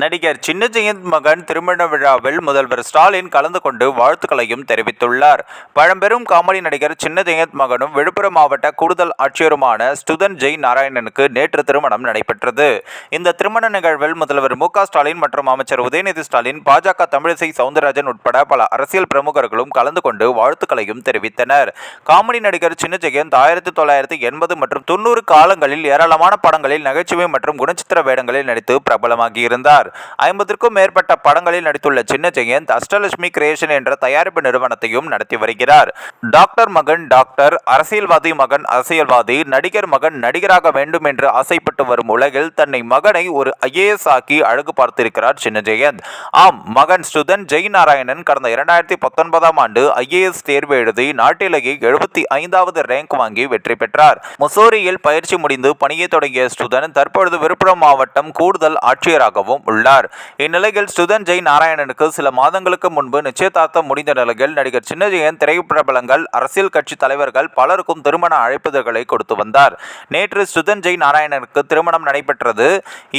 நடிகர் சின்ன மகன் திருமண விழாவில் முதல்வர் ஸ்டாலின் கலந்து கொண்டு வாழ்த்துக்களையும் தெரிவித்துள்ளார். பழம்பெரும் காமெடி நடிகர் சின்ன ஜெயந்த் மகனும் விழுப்புரம் மாவட்ட கூடுதல் ஆட்சியருமான ஸ்துதன் ஜெய் நாராயணனுக்கு நேற்று திருமணம் நடைபெற்றது. இந்த திருமண நிகழ்வில் முதல்வர் மு ஸ்டாலின் மற்றும் அமைச்சர் உதயநிதி ஸ்டாலின் பாஜக தமிழிசை சவுந்தரராஜன் உட்பட பல அரசியல் பிரமுகர்களும் கலந்து கொண்டு வாழ்த்துக்களையும் தெரிவித்தனர். காமெடி நடிகர் சின்ன ஜெயந்த் ஆயிரத்தி தொள்ளாயிரத்தி எண்பது மற்றும் தொண்ணூறு காலங்களில் ஏராளமான படங்களில் நகைச்சுவை மற்றும் குணச்சித்திர வேடங்களில் நடித்து பிரபலமாகியிருந்தார். ஐம்பதுக்கும் மேற்பட்ட படங்களில் நடித்துள்ள சின்ன ஜெயந்த் அஷ்டலட்சுமி கிரியேஷன் என்ற தயாரிப்பு நிறுவனத்தையும் நடத்தி வருகிறார். டாக்டர் மகன் டாக்டர் அரசியல்வாதி மகன் அரசியல்வாதி நடிகர் மகன் நடிகராக வேண்டும் என்று ஆசைப்பட்டு வரும் உலகில் தன்னை மகனை ஒரு ஐஏஎஸ் ஆக்கி அழகு பார்த்திருக்கிறார் சின்ன ஜெயந்த். ஆம் மகன் ஸ்டுதன் ஜெய் நாராயணன் கடந்த இரண்டாயிரத்தி பத்தொன்பதாம் ஆண்டு ஐஏஎஸ் தேர்வு எழுதி நாட்டிலேயே எழுபத்தி ஐந்தாவது ரேங்க் வாங்கி வெற்றி பெற்றார். முசோரியில் பயிற்சி முடிந்து பணியை தொடங்கிய ஸ்டுதன் தற்பொழுது விழுப்புரம் மாவட்டம் கூடுதல் ஆட்சியராகவும் உள்ளார். இந்நிலையில் சுதன் ஜெய் நாராயணனுக்கு சில மாதங்களுக்கு முன்பு நிச்சயதார்த்தம் முடிந்த நிலையில் நடிகர் சின்னஜயன் திரைப்பிரபலங்கள் அரசியல் கட்சி தலைவர்கள் பலருக்கும் திருமண அழைப்புதல்களை கொடுத்து வந்தார். நேற்று சுதன் ஜெய் நாராயணனுக்கு திருமணம் நடைபெற்றது.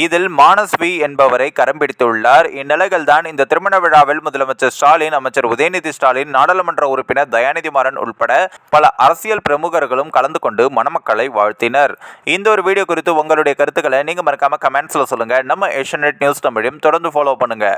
இதில் மானஸ்வி என்பவரை கரம் பிடித்துள்ளார். இந்நிலையில் தான் இந்த திருமண விழாவில் முதலமைச்சர் ஸ்டாலின் அமைச்சர் உதயநிதி ஸ்டாலின் நாடாளுமன்ற உறுப்பினர் தயாநிதி மாறன் உட்பட பல அரசியல் பிரமுகர்களும் கலந்து கொண்டு மணமக்களை வாழ்த்தினர். இந்த ஒரு வீடியோ குறித்து உங்களுடைய கருத்துக்களை நீங்க மறக்காம கமெண்ட்ஸ்ல சொல்லுங்க. நம்ம ஏஷியநெட் நியூஸ் தமிழையும் தொடர்ந்து ஃபாலோ பண்ணுங்க.